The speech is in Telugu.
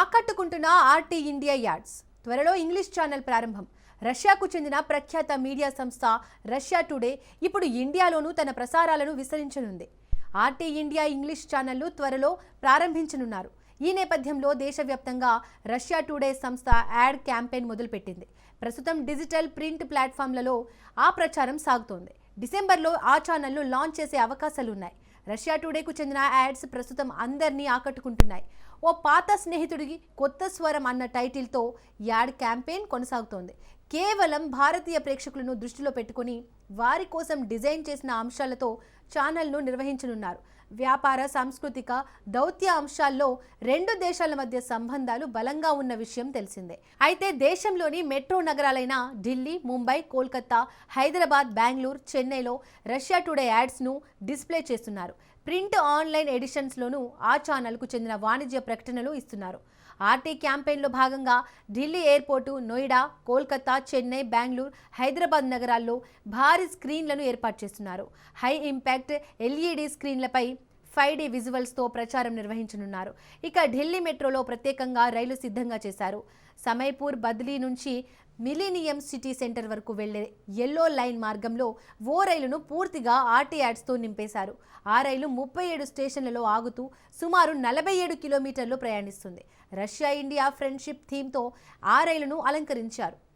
ఆకట్టుకుంటున్న ఆర్టీ ఇండియా యాడ్స్. త్వరలో ఇంగ్లీష్ ఛానల్ ప్రారంభం. రష్యాకు చెందిన ప్రఖ్యాత మీడియా సంస్థ రష్యా టుడే ఇప్పుడు ఇండియాలోనూ తన ప్రసారాలను విస్తరించనుంది. ఆర్టీ ఇండియా ఇంగ్లీష్ ఛానళ్ళు త్వరలో ప్రారంభించనున్నారు. ఈ నేపథ్యంలో దేశవ్యాప్తంగా రష్యా టుడే సంస్థ యాడ్ క్యాంపెయిన్ మొదలుపెట్టింది. ప్రస్తుతం డిజిటల్ ప్రింట్ ప్లాట్ఫామ్లలో ఆ ప్రచారం సాగుతోంది. డిసెంబర్లో ఆ ఛానళ్ళు లాంచ్ చేసే అవకాశాలున్నాయి. రష్యా టుడేకు చెందిన యాడ్స్ ప్రస్తుతం అందరినీ ఆకట్టుకుంటున్నాయి. ఓ పాత స్నేహితుడికి కొత్త స్వరం అన్న టైటిల్తో యాడ్ క్యాంపెయిన్ కొనసాగుతోంది. కేవలం భారతీయ ప్రేక్షకులను దృష్టిలో పెట్టుకొని వారి కోసం డిజైన్ చేసిన అంశాలతో ఛానల్ను నిర్వహించనున్నారు. వ్యాపార సాంస్కృతిక దౌత్య అంశాల్లో రెండు దేశాల మధ్య సంబంధాలు బలంగా ఉన్న విషయం తెలిసిందే. అయితే దేశంలోని మెట్రో నగరాలైన ఢిల్లీ ముంబై కోల్కతా హైదరాబాద్ బెంగళూరు చెన్నైలో రష్యా టుడే యాడ్స్ను డిస్ప్లే చేస్తున్నారు. ప్రింట్ ఆన్లైన్ ఎడిషన్స్లోనూ ఆ ఛానల్కు చెందిన వాణిజ్య ప్రకటనలు ఇస్తున్నారు. ఆర్టీ క్యాంపెయిన్లో భాగంగా ఢిల్లీ ఎయిర్పోర్టు నోయిడా కోల్కతా చెన్నై బెంగళూరు హైదరాబాద్ నగరాల్లో భారీ స్క్రీన్లను ఏర్పాటు చేస్తున్నారు. హై ఇంపాక్ట్ ఎల్ఈడి స్క్రీన్లపై ఫైవ్ డి విజువల్స్తో ప్రచారం నిర్వహించనున్నారు. ఇక ఢిల్లీ మెట్రోలో ప్రత్యేకంగా రైలు సిద్ధంగా చేశారు. సమయపూర్ బద్లీ నుంచి మిలీనియం సిటీ సెంటర్ వరకు వెళ్ళే ఎల్లో లైన్ మార్గంలో ఓ రైలును పూర్తిగా ఆర్టీ యాడ్స్తో నింపేశారు. ఆ రైలు ముప్పై ఏడు స్టేషన్లలో ఆగుతూ సుమారు నలభై ఏడు కిలోమీటర్లు ప్రయాణిస్తుంది. రష్యా ఇండియా ఫ్రెండ్షిప్ థీమ్తో ఆ రైలును అలంకరించారు.